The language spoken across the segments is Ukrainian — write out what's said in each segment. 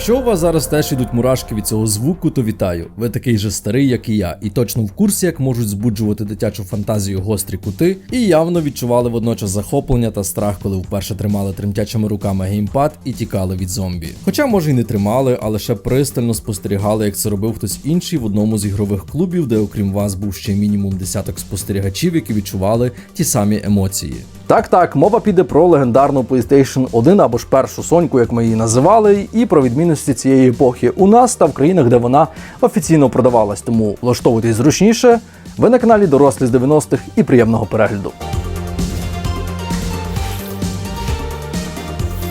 Якщо у вас зараз теж ідуть мурашки від цього звуку, то вітаю. Ви такий же старий, як і я, і точно в курсі, як можуть збуджувати дитячу фантазію гострі кути, і явно відчували водночас захоплення та страх, коли вперше тримали тремтячими руками геймпад і тікали від зомбі. Хоча, може, й не тримали, а лише пристально спостерігали, як це робив хтось інший в одному з ігрових клубів, де окрім вас був ще мінімум десяток спостерігачів, які відчували ті самі емоції. Так, так, мова піде про легендарну PlayStation 1 або ж першу соньку, як ми її називали, і про відмінності цієї епохи у нас та в країнах, де вона офіційно продавалась. Тому влаштовуйтесь зручніше. Ви на каналі Дорослі з 90-х і приємного перегляду.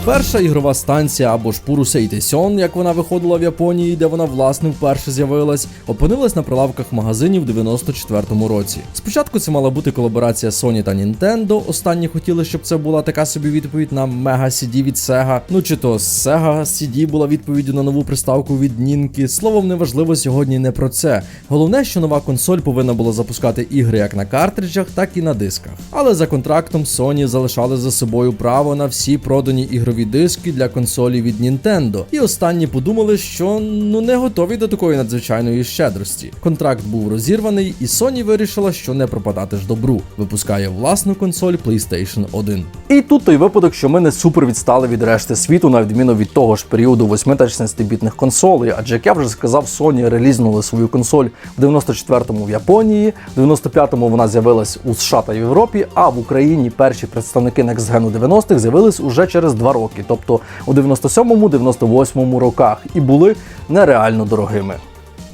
Перша ігрова станція або ж Purusei Сьон, як вона виходила в Японії, де вона власне вперше з'явилась, опинилась на прилавках магазинів в 94-му році. Спочатку це мала бути колаборація Sony та Nintendo. Останні хотіли, щоб це була така собі відповідь на Mega CD від Sega. Ну чи то Sega CD була відповіддю на нову приставку від Нінки. Словом, неважливо сьогодні не про це. Головне, що нова консоль повинна була запускати ігри як на картриджах, так і на дисках. Але за контрактом Sony залишали за собою право на всі продані ігрові диски для консолі від Nintendo. І останні подумали, що ну не готові до такої надзвичайної щедрості. Контракт був розірваний, і Sony вирішила, що не пропадати ж добру. Випускає власну консоль PlayStation 1. І тут той випадок, що ми не супер відстали від решти світу, на відміну від того ж періоду 8 та 16-бітних консолей. Адже як я вже сказав, Sony релізнули свою консоль в 94-му в Японії, в 95-му вона з'явилась у США та Європі, а в Україні перші представники Next Gen 90-х з'явились уже через два роки, тобто у 97-му-98 роках, і були нереально дорогими.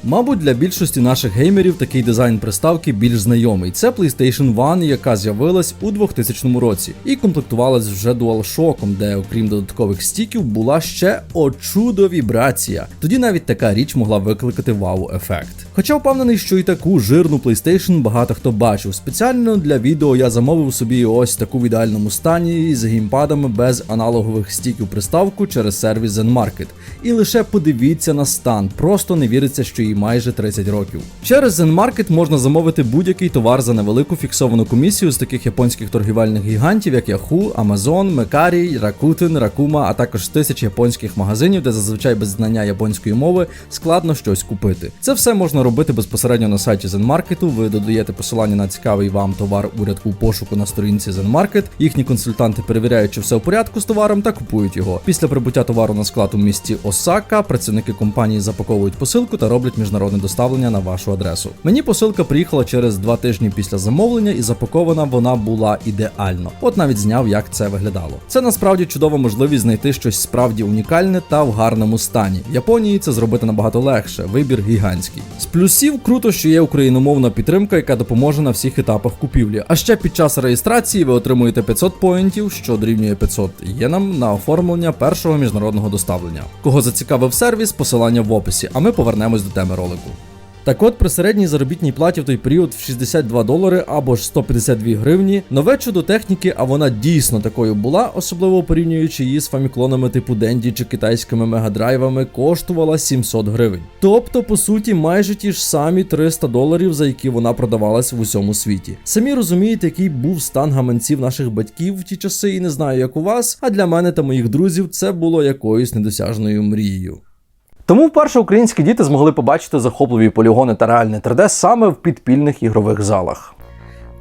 Мабуть, для більшості наших геймерів такий дизайн приставки більш знайомий. Це PlayStation 1, яка з'явилась у 2000 році, і комплектувалась вже DualShock, де, окрім додаткових стіків, була ще о чудо вібрація. Тоді навіть така річ могла викликати вау-ефект. Хоча впевнений, що і таку жирну PlayStation багато хто бачив. Спеціально для відео я замовив собі ось таку в ідеальному стані з геймпадами без аналогових стіків приставку через сервіс ZenMarket. І лише подивіться на стан, просто не віриться, що їй майже 30 років. Через ZenMarket можна замовити будь-який товар за невелику фіксовану комісію з таких японських торгівельних гігантів, як Yahoo, Amazon, Mercari, Rakuten, Rakuma, а також тисяч японських магазинів, де зазвичай без знання японської мови складно щось купити. Це все можна робити безпосередньо на сайті ZenMarket. Ви додаєте посилання на цікавий вам товар у рядку пошуку на сторінці ZenMarket. Їхні консультанти перевіряють, чи все в порядку з товаром та купують його. Після прибуття товару на склад у місті Осака працівники компанії запаковують посилку та роблять міжнародне доставлення на вашу адресу. Мені посилка приїхала через два тижні після замовлення, і запакована вона була ідеально. От навіть зняв, як це виглядало. Це насправді чудова можливість знайти щось справді унікальне та в гарному стані. В Японії це зробити набагато легше. Вибір гігантський. Плюсів круто, що є україномовна підтримка, яка допоможе на всіх етапах купівлі. А ще під час реєстрації ви отримуєте 500 поінтів, що дорівнює 500 єнам на оформлення першого міжнародного доставлення. Кого зацікавив сервіс, посилання в описі, а ми повернемось до теми ролику. Так от при середній заробітній платі в той період в 62 долари або ж 152 гривні, нове чудо техніки, а вона дійсно такою була, особливо порівнюючи її з фаміклонами типу Денді чи китайськими мегадрайвами, коштувала 700 гривень. Тобто, по суті, майже ті ж самі 300 доларів, за які вона продавалась в усьому світі. Самі розумієте, який був стан гаманців наших батьків в ті часи, і не знаю, як у вас, а для мене та моїх друзів це було якоюсь недосяжною мрією. Тому вперше українські діти змогли побачити захопливі полігони та реальне 3D саме в підпільних ігрових залах.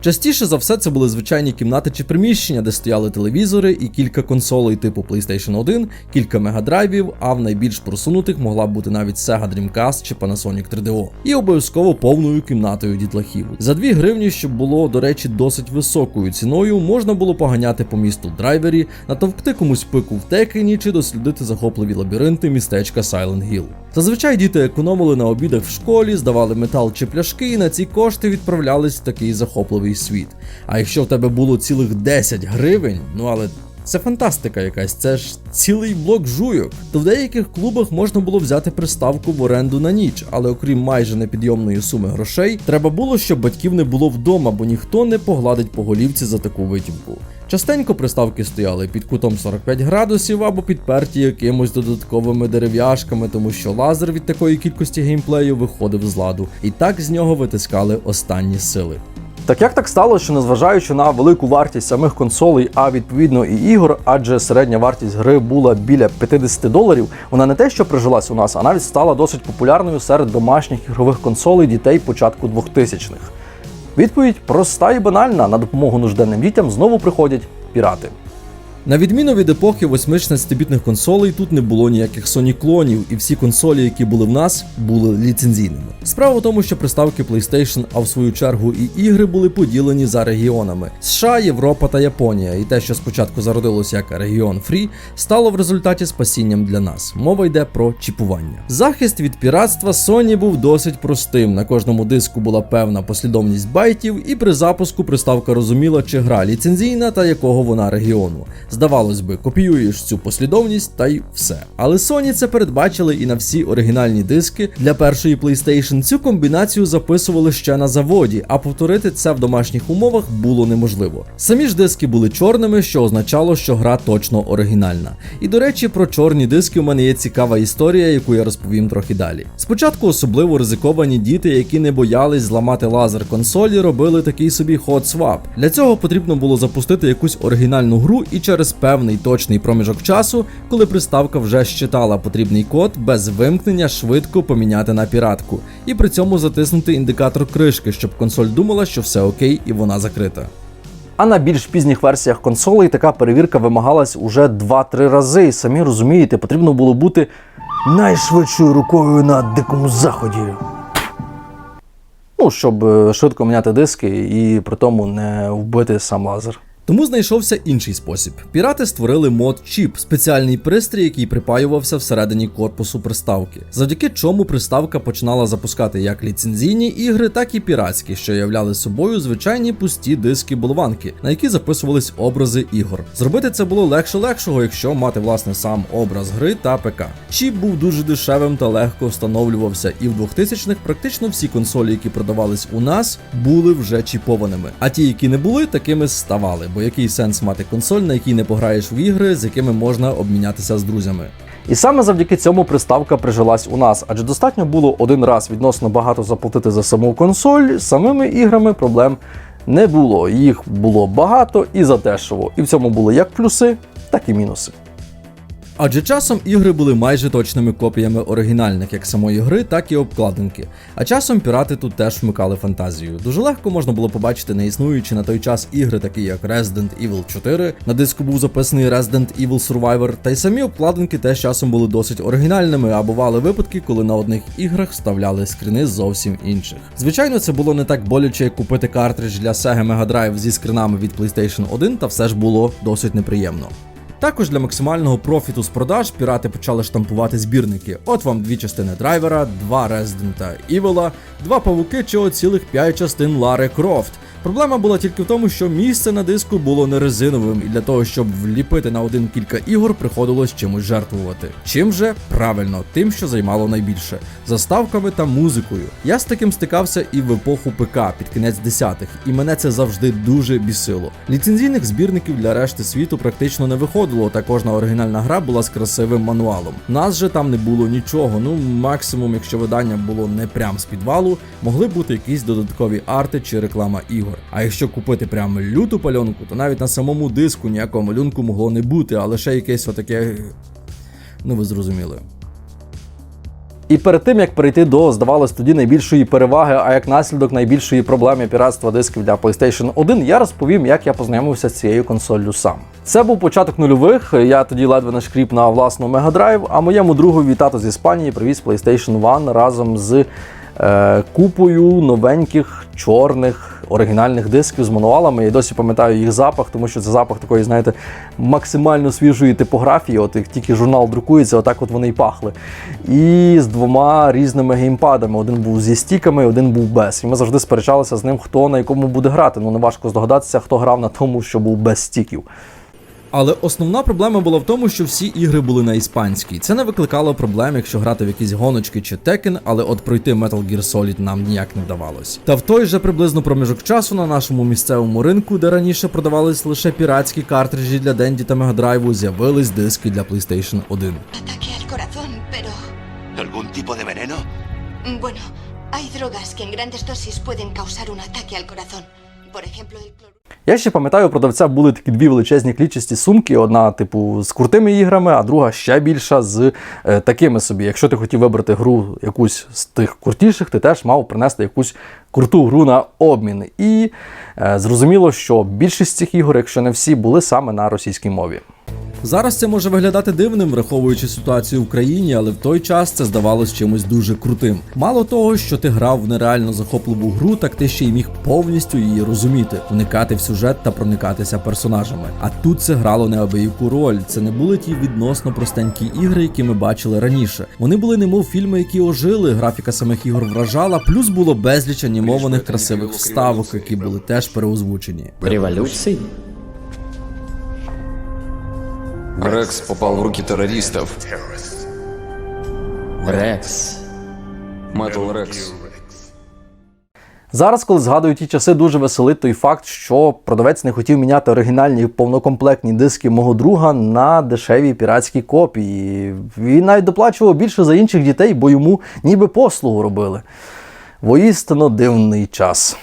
Частіше за все це були звичайні кімнати чи приміщення, де стояли телевізори і кілька консолей типу PlayStation 1, кілька мегадрайвів, а в найбільш просунутих могла б бути навіть Sega Dreamcast чи Panasonic 3DO. І обов'язково повною кімнатою дітлахів. За 2 гривні, що було, до речі, досить високою ціною, можна було поганяти по місту драйвері, натовкти комусь пику в текені чи дослідити захопливі лабіринти містечка Silent Hill. Зазвичай діти економили на обідах в школі, здавали метал чи пляшки, і на ці кошти відправлялись в такий захопливий світ. А якщо в тебе було цілих 10 гривень, ну але це фантастика якась, це ж цілий блок жуйок. То в деяких клубах можна було взяти приставку в оренду на ніч, але окрім майже непідйомної суми грошей, треба було, щоб батьків не було вдома, бо ніхто не погладить по голівці за таку витівку. Частенько приставки стояли під кутом 45 градусів або підперті якимось додатковими дерев'яшками, тому що лазер від такої кількості геймплею виходив з ладу, і так з нього витискали останні сили. Так як так сталося, що незважаючи на велику вартість самих консолей, а відповідно і ігор, адже середня вартість гри була біля 50 доларів, вона не те, що прижилась у нас, а навіть стала досить популярною серед домашніх ігрових консолей дітей початку 2000-х. Відповідь проста і банальна: на допомогу нужденним дітям знову приходять пірати. На відміну від епохи 8-16-бітних консолей, тут не було ніяких Sony клонів, і всі консолі, які були в нас, були ліцензійними. Справа в тому, що приставки PlayStation, а в свою чергу і ігри були поділені за регіонами: США, Європа та Японія. І те, що спочатку зародилося як регіон Free, стало в результаті спасінням для нас. Мова йде про чіпування. Захист від піратства Sony був досить простим. На кожному диску була певна послідовність байтів, і при запуску приставка розуміла, чи гра ліцензійна та якого вона регіону. Здавалось би, копіюєш цю послідовність та й все. Але Sony це передбачили і на всі оригінальні диски для першої PlayStation цю комбінацію записували ще на заводі, а повторити це в домашніх умовах було неможливо. Самі ж диски були чорними, що означало, що гра точно оригінальна. І до речі, про чорні диски у мене є цікава історія, яку я розповім трохи далі. Спочатку особливо ризиковані діти, які не боялись зламати лазер консолі, робили такий собі hot swap. Для цього потрібно було запустити якусь оригінальну гру і через певний точний проміжок часу, коли приставка вже щитала потрібний код, без вимкнення швидко поміняти на піратку, і при цьому затиснути індикатор кришки, щоб консоль думала, що все окей і вона закрита. А на більш пізніх версіях консолей така перевірка вимагалась уже 2-3 рази. І самі розумієте, потрібно було бути найшвидшою рукою на дикому заході. Ну, щоб е, швидко міняти диски і при тому не вбити сам лазер. Тому знайшовся інший спосіб. Пірати створили мод чіп, спеціальний пристрій, який припаювався всередині корпусу приставки, завдяки чому приставка починала запускати як ліцензійні ігри, так і піратські, що являли собою звичайні пусті диски болванки, на які записувались образи ігор. Зробити це було легше легшого, якщо мати власне сам образ гри та ПК. Чіп був дуже дешевим та легко встановлювався, і в 2000-х практично всі консолі, які продавались у нас, були вже чіпованими. А ті, які не були, такими ставали бо який сенс мати консоль, на якій не пограєш в ігри, з якими можна обмінятися з друзями. І саме завдяки цьому приставка прижилась у нас, адже достатньо було один раз відносно багато заплатити за саму консоль, самими іграми проблем не було. Їх було багато і задешево. І в цьому були як плюси, так і мінуси. Адже часом ігри були майже точними копіями оригінальних як самої гри, так і обкладинки. А часом пірати тут теж вмикали фантазію. Дуже легко можна було побачити неіснуючі на той час ігри, такі як Resident Evil 4. На диску був записаний Resident Evil Survivor, та й самі обкладинки теж часом були досить оригінальними, а бували випадки, коли на одних іграх вставляли скрини зовсім інших. Звичайно, це було не так боляче, як купити картридж для Sega Mega Drive зі скринами від PlayStation 1, та все ж було досить неприємно. Також для максимального профіту з продаж пірати почали штампувати збірники. От вам дві частини драйвера, два Resident Evil, два павуки чи цілих п'ять частин Лари Крофт. Проблема була тільки в тому, що місце на диску було не резиновим, і для того, щоб вліпити на один кілька ігор, приходилось чимось жертвувати. Чим же правильно, тим, що займало найбільше заставками та музикою. Я з таким стикався і в епоху ПК під кінець десятих, і мене це завжди дуже бісило. Ліцензійних збірників для решти світу практично не виходило, та кожна оригінальна гра була з красивим мануалом. Нас же там не було нічого. Ну максимум, якщо видання було не прям з підвалу, могли бути якісь додаткові арти чи реклама ігор. А якщо купити прямо люту пальонку, то навіть на самому диску ніякого малюнку могло не бути, а лише якесь отаке. Ну ви зрозуміли. І перед тим як перейти до, здавалось, тоді найбільшої переваги, а як наслідок найбільшої проблеми піратства дисків для PlayStation 1, я розповім, як я познайомився з цією консоллю сам. Це був початок нульових. Я тоді ледве нашкріп на власну Drive, а моєму другові тато з Іспанії привіз PlayStation 1 разом з е, купою новеньких чорних оригінальних дисків з мануалами. Я досі пам'ятаю їх запах, тому що це запах такої, знаєте, максимально свіжої типографії. От як тільки журнал друкується, отак от вони й пахли. І з двома різними геймпадами. Один був зі стіками, один був без. І ми завжди сперечалися з ним, хто на якому буде грати. Ну неважко здогадатися, хто грав на тому, що був без стіків. Але основна проблема була в тому, що всі ігри були на іспанській. Це не викликало проблем, якщо грати в якісь гоночки чи текен, але от пройти Metal Gear Solid нам ніяк не вдавалось. Та в той же приблизно проміжок часу на нашому місцевому ринку, де раніше продавались лише піратські картриджі для Денді та Мегадрайву, з'явились диски для PlayStation 1. Ataque al corazón, pero... ¿Algún tipo de veneno? Bueno, hay drogas que en grandes dosis pueden causar un ataque al corazón. Я ще пам'ятаю, у продавця були такі дві величезні клітчасті сумки: одна, типу, з крутими іграми, а друга ще більша з е, такими собі. Якщо ти хотів вибрати гру якусь з тих крутіших, ти теж мав принести якусь круту гру на обмін. І е, зрозуміло, що більшість цих ігор, якщо не всі, були саме на російській мові. Зараз це може виглядати дивним, враховуючи ситуацію в країні, але в той час це здавалось чимось дуже крутим. Мало того, що ти грав в нереально захопливу гру, так ти ще й міг повністю її розуміти, вникати в сюжет та проникатися персонажами. А тут це грало неабияку роль. Це не були ті відносно простенькі ігри, які ми бачили раніше. Вони були немов фільми, які ожили. Графіка самих ігор вражала, плюс було безліч анімованих красивих вставок, які були теж переозвучені. Революции? Рекс попал в руки террористов. Рекс. Метал Рекс. Зараз, коли згадую ті часи, дуже веселить той факт, що продавець не хотів міняти оригінальні повнокомплектні диски мого друга на дешеві піратські копії. Він навіть доплачував більше за інших дітей, бо йому ніби послугу робили. Воістину дивний час.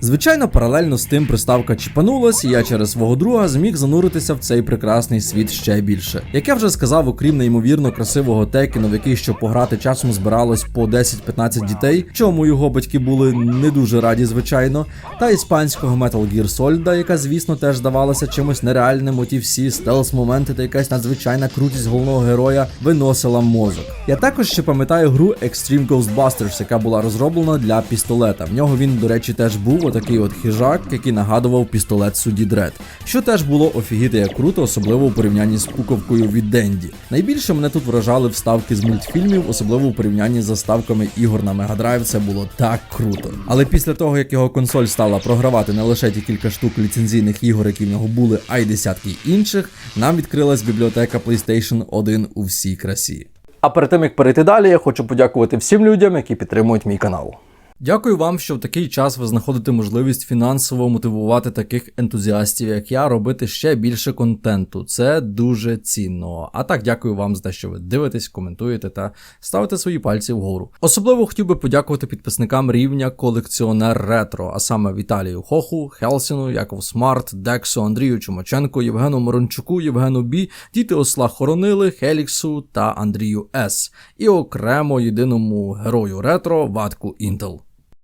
Звичайно, паралельно з тим приставка чіпанулась, і я через свого друга зміг зануритися в цей прекрасний світ ще більше. Як я вже сказав, окрім неймовірно красивого текіну, в який щоб пограти часом збиралось по 10-15 дітей, чому його батьки були не дуже раді, звичайно, та іспанського Metal Gear Solid, яка, звісно, теж здавалася чимось нереальним. Оті всі стелс-моменти та якась надзвичайна крутість головного героя виносила мозок. Я також ще пам'ятаю гру Extreme Ghostbusters, яка була розроблена для пістолета. В нього він, до речі, теж був отакий от хижак, який нагадував пістолет судді Дред, що теж було офігіти як круто, особливо у порівнянні з пуковкою від Денді. Найбільше мене тут вражали вставки з мультфільмів, особливо у порівнянні з заставками ігор на Drive. Це було так круто. Але після того, як його консоль стала програвати не лише ті кілька штук ліцензійних ігор, які в нього були, а й десятки інших, нам відкрилась бібліотека PlayStation 1 у всій красі. А перед тим як перейти далі, я хочу подякувати всім людям, які підтримують мій канал. Дякую вам, що в такий час ви знаходите можливість фінансово мотивувати таких ентузіастів, як я, робити ще більше контенту. Це дуже цінно. А так, дякую вам за те, що ви дивитесь, коментуєте та ставите свої пальці вгору. Особливо хотів би подякувати підписникам рівня колекціонер ретро, а саме Віталію Хоху, Хелсіну, Яков Смарт, Дексу, Андрію Чумаченко, Євгену Морончуку, Євгену Бі, Діти Осла Хоронили, Хеліксу та Андрію С. І окремо єдиному герою ретро Ватку Інтел.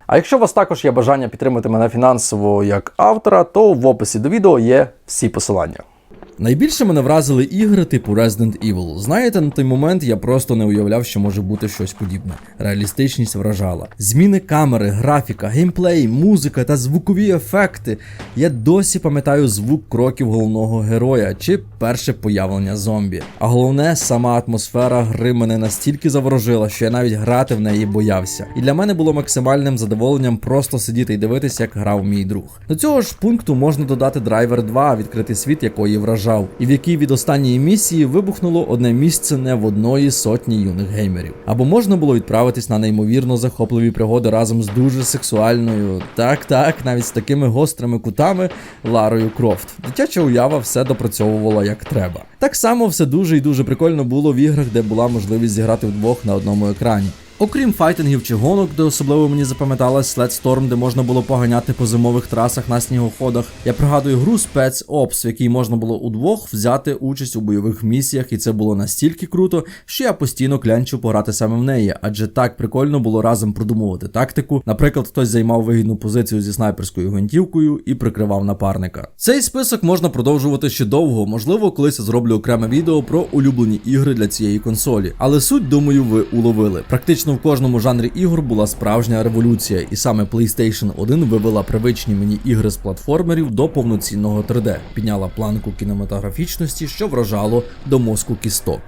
А якщо у вас також є бажання підтримати мене фінансово як автора, то в описі до відео є всі посилання. Найбільше мене вразили ігри типу Resident Evil. Знаєте, на той момент я просто не уявляв, що може бути щось подібне. Реалістичність вражала. Зміни камери, графіка, геймплей, музика та звукові ефекти. Я досі пам'ятаю звук кроків головного героя чи перше появлення зомбі. А головне, сама атмосфера гри мене настільки заворожила, що я навіть грати в неї боявся. І для мене було максимальним задоволенням просто сидіти і дивитися, як грав мій друг. До цього ж пункту можна додати Driver 2, відкритий світ якої вражав, і в якій від останньої місії вибухнуло одне місце не в одної сотні юних геймерів. Або можна було відправитись на неймовірно захопливі пригоди разом з дуже сексуальною, так так, навіть з такими гострими кутами Ларою Крофт. Дитяча уява все допрацьовувала як треба. Так само все дуже і дуже прикольно було в іграх, де була можливість зіграти вдвох на одному екрані. Окрім файтингів чи гонок, де особливо мені запам'яталась Sled Storm, де можна було поганяти по зимових трасах на снігоходах. Я пригадую гру Spec Ops, в якій можна було удвох взяти участь у бойових місіях, і це було настільки круто, що я постійно клянчив пограти саме в неї, адже так прикольно було разом продумувати тактику. Наприклад, хтось займав вигідну позицію зі снайперською гвинтівкою і прикривав напарника. Цей список можна продовжувати ще довго. Можливо, колись я зроблю окреме відео про улюблені ігри для цієї консолі. Але суть, думаю, ви уловили. Практично в кожному жанрі ігор була справжня революція, і саме PlayStation 1 вивела привичні мені ігри з платформерів до повноцінного 3D, підняла планку кінематографічності, що вражало до мозку кісток.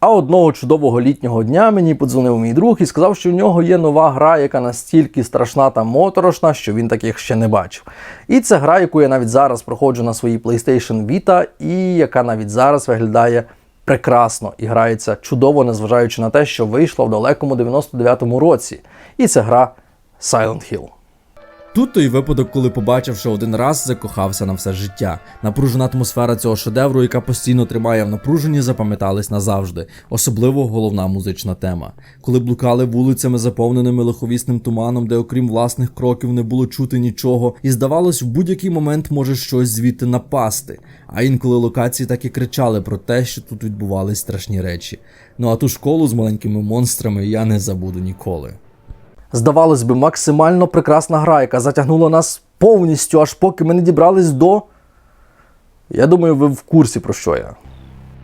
А одного чудового літнього дня мені подзвонив мій друг і сказав, що в нього є нова гра, яка настільки страшна та моторошна, що він таких ще не бачив. І це гра, яку я навіть зараз проходжу на своїй PlayStation Vita, і яка навіть зараз виглядає прекрасно і грається чудово, незважаючи на те, що вийшла в далекому 99-му році. І це гра Silent Hill. Тут той випадок, коли побачив, що один раз закохався на все життя. Напружена атмосфера цього шедевру, яка постійно тримає в напруженні, запам'ятались назавжди, особливо головна музична тема. Коли блукали вулицями, заповненими лиховісним туманом, де окрім власних кроків не було чути нічого, і здавалось, в будь-який момент може щось звідти напасти. А інколи локації так і кричали про те, що тут відбувались страшні речі. Ну а ту школу з маленькими монстрами я не забуду ніколи. Здавалось би, максимально прекрасна гра, яка затягнула нас повністю, аж поки ми не дібрались до. Я думаю, ви в курсі про що я.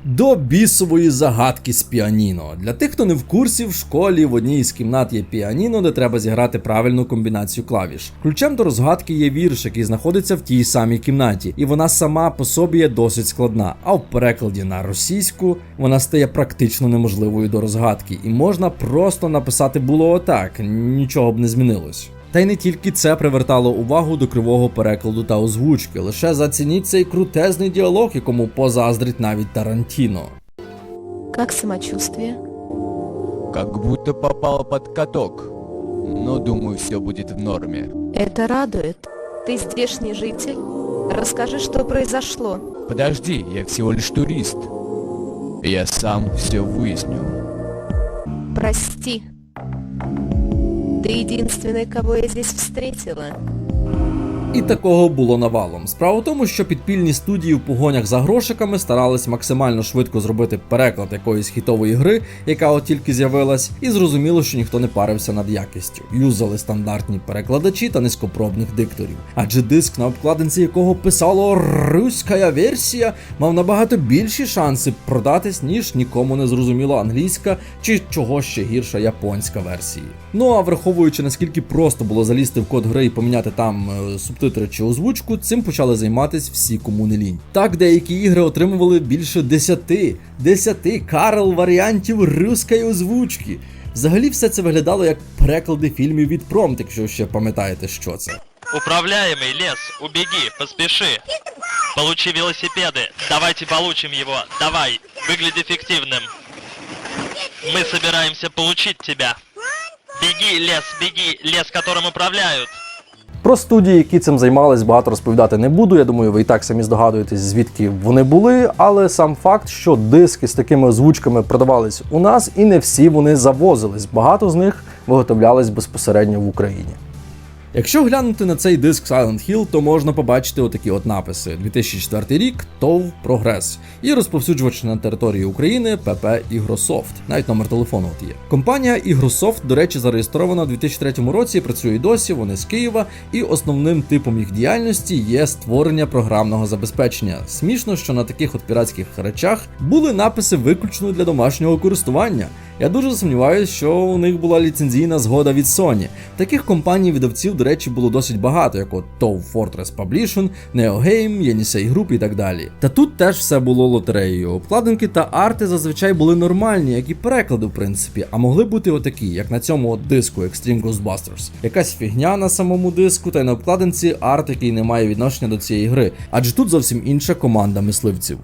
До бісової загадки з піаніно. Для тих, хто не в курсі, в школі в одній із кімнат є піаніно, де треба зіграти правильну комбінацію клавіш. Ключем до розгадки є вірш, який знаходиться в тій самій кімнаті, і вона сама по собі є досить складна. А в перекладі на російську вона стає практично неможливою до розгадки, і можна просто написати було отак, нічого б не змінилось. Та й не тільки це привертало увагу до кривого перекладу та озвучки. Лише зацініть цей крутезний діалог, якому позаздрить навіть Тарантіно. Как самочувствие? Как будто попала под каток. Но думаю, все будет в норме. Это радует. Ты здешний житель? Расскажи, что произошло. Подожди, я всего лишь турист. Я сам все выясню. Прости. Ты единственный, кого я здесь встретила. І такого було навалом. Справа в тому, що підпільні студії в погонях за грошиками старались максимально швидко зробити переклад якоїсь хітової гри, яка от тільки з'явилась, і зрозуміло, що ніхто не парився над якістю. Юзали стандартні перекладачі та низькопробних дикторів. Адже диск, на обкладинці якого писало руська версія, мав набагато більші шанси продатись, ніж нікому не зрозуміла англійська чи чого ще гірша японська версії. Ну а враховуючи наскільки просто було залізти в код гри і поміняти там е, субтитри чи озвучку, цим почали займатися всі кому не лінь. Так деякі ігри отримували більше 10, 10 Карл варіантів руської озвучки. Взагалі все це виглядало як переклади фільмів від Промт, якщо ще пам'ятаєте, що це. Управляемый лес, убеги, поспеши. Получи велосипеды. Давайте получим его. Давай, выгляди эффективным. Мы собираемся получить тебя. Беги, лес, беги, лес, которым управляют. Про студії, які цим займались, багато розповідати не буду. Я думаю, ви і так самі здогадуєтесь, звідки вони були. Але сам факт, що диски з такими озвучками продавались у нас, і не всі вони завозились. Багато з них виготовлялись безпосередньо в Україні. Якщо глянути на цей диск Silent Hill, то можна побачити отакі от написи: 2004 рік, ТОВ Прогрес і розповсюджувач на території України ПП Ігрософт. Навіть номер телефону от є. Компанія Ігрософт, до речі, зареєстрована у 2003 році. Працює досі. Вони з Києва, і основним типом їх діяльності є створення програмного забезпечення. Смішно, що на таких от піратських речах були написи виключно для домашнього користування. Я дуже сумніваюся, що у них була ліцензійна згода від Sony. Таких компаній видавців, до речі, було досить багато, як от TOW Fortress Publishing, NeoGame, Yenisei Group і так далі. Та тут теж все було лотереєю. Обкладинки та арти зазвичай були нормальні, як і переклади, в принципі, а могли бути отакі, як на цьому от диску Extreme Ghostbusters. Якась фігня на самому диску, та й на обкладинці арт, який не має відношення до цієї гри, адже тут зовсім інша команда мисливців.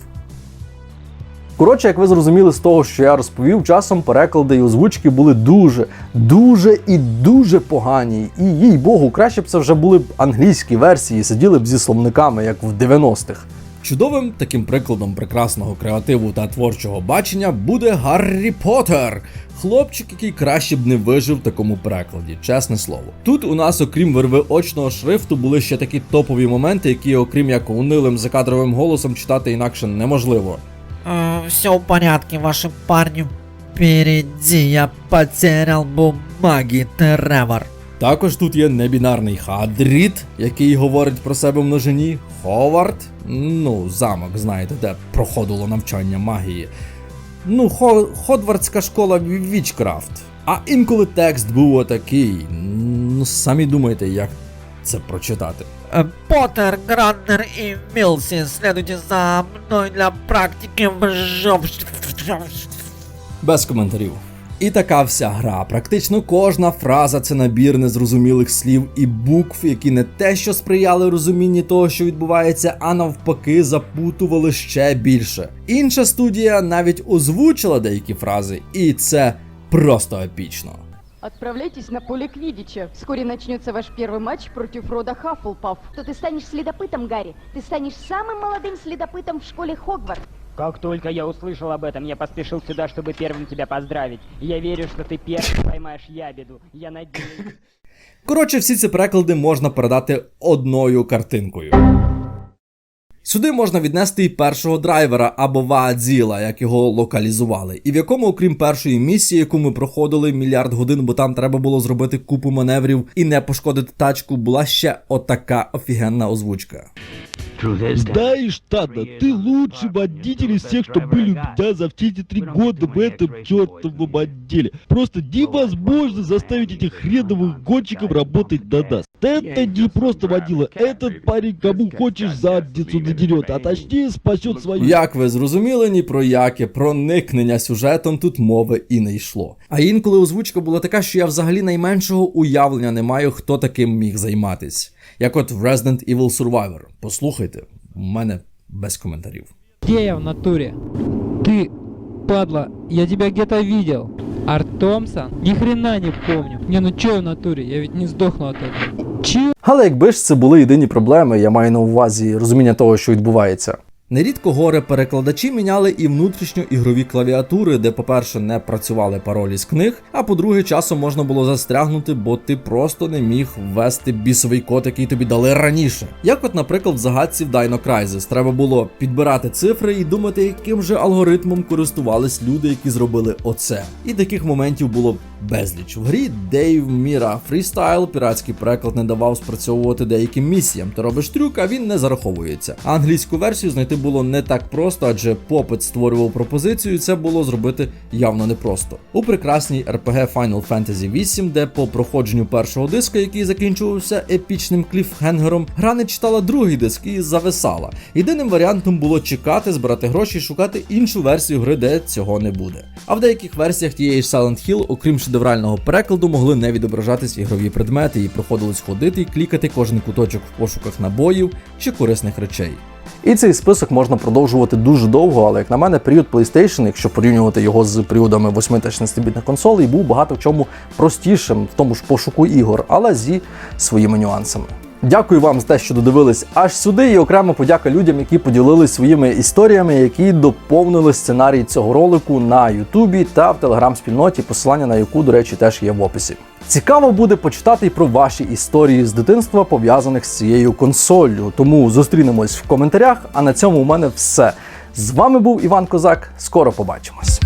Коротше, як ви зрозуміли з того, що я розповів, часом переклади і озвучки були дуже, дуже і дуже погані. І їй Богу, краще б це вже були б англійські версії, сиділи б зі словниками, як в 90-х. Чудовим таким прикладом прекрасного креативу та творчого бачення буде Гаррі Поттер. Хлопчик, який краще б не вижив в такому перекладі, чесне слово. Тут у нас, окрім верви очного шрифту, були ще такі топові моменти, які, окрім як унилим закадровим голосом, читати інакше неможливо. Все в порядке, ваши парни. Впереди я потерял бумаги, Тревор. Також тут є небінарний Хадріт, який говорить про себе в множині. Ховард, ну, замок, знаєте, де проходило навчання магії. Ну, хо, Ходвардська школа Вічкрафт. А інколи текст був отакий. Ну, самі думайте, як це прочитати. Поттер, Граннер и Милси, следуйте за мной для практики Без коментарів. І така вся гра. Практично кожна фраза це набір незрозумілих слів і букв, які не те, що сприяли розумінні того, що відбувається, а навпаки, запутували ще більше. Інша студія навіть озвучила деякі фрази, і це просто епічно. Отправляйтесь на поле Квидича. Вскоре начнется ваш первый матч против рода Хаффлпаф. То ты станешь следопытом, Гарри. Ты станешь самым молодым следопытом в школе Хогвартс. Как только я услышал об этом, я поспешил сюда, чтобы первым тебя поздравить. Я верю, что ты первым поймаешь ябеду. Я надеюсь... Коротше, всі ці переклади можна передати одною картинкою. Сюди можна віднести і першого драйвера або Ваадзіла, як його локалізували, і в якому, окрім першої місії, яку ми проходили мільярд годин, бо там треба було зробити купу маневрів і не пошкодити тачку, була ще отака офігенна озвучка. Знаешь, Тана, ты лучший водитель из всех, что были у меня за все эти три года в этом чертовом отделе. Просто невозможно заставить этих хреновых гонщиков работать на нас. Это не просто водила, этот парень кому хочешь задницу надерет, а точнее спасет свою... Як ви зрозуміли, ні про яке проникнення сюжетом тут мови і не йшло. А інколи озвучка була така, що я взагалі найменшого уявлення не маю, хто таким міг займатись. Як от в Resident Evil Survivor. Послухайте, у мене без коментарів. Где я в натуре? Ты, падла, я тебя где-то видел. Арт Томпсон? Ни хрена не помню. Не, ну чё в натуре? Я ведь не сдохну от этого. Чё? Але якби ж це були єдині проблеми, я маю на увазі розуміння того, що відбувається. Нерідко горе-перекладачі міняли і внутрішньо ігрові клавіатури, де, по-перше, не працювали паролі з книг, а по-друге, часом можна було застрягнути, бо ти просто не міг ввести бісовий код, який тобі дали раніше. Як, от, наприклад, в загадці в Dino Crisis треба було підбирати цифри і думати, яким же алгоритмом користувались люди, які зробили оце. І таких моментів було безліч. В грі Дейв Міра Freestyle піратський переклад не давав спрацьовувати деяким місіям. Ти робиш трюк, а він не зараховується. А англійську версію знайти було не так просто, адже попит створював пропозицію, і це було зробити явно непросто. У прекрасній RPG Final Fantasy VIII, де по проходженню першого диска, який закінчувався епічним кліфхенгером, гра не читала другий диск і зависала. Єдиним варіантом було чекати, збирати гроші і шукати іншу версію гри, де цього не буде. А в деяких версіях тієї Silent Hill, окрім шедеврального перекладу, могли не відображатись ігрові предмети і проходилось ходити і клікати кожен куточок в пошуках набоїв чи корисних речей. І цей список можна продовжувати дуже довго, але як на мене, період PlayStation, якщо порівнювати його з періодами 8 та 16-бітних консолей, був багато в чому простішим в тому ж пошуку ігор, але зі своїми нюансами. Дякую вам за те, що додивились аж сюди, і окремо подяка людям, які поділились своїми історіями, які доповнили сценарій цього ролику на Ютубі та в телеграм-спільноті, посилання на яку, до речі, теж є в описі. Цікаво буде почитати і про ваші історії з дитинства, пов'язаних з цією консоллю. Тому зустрінемось в коментарях. А на цьому у мене все. З вами був Іван Козак. Скоро побачимось.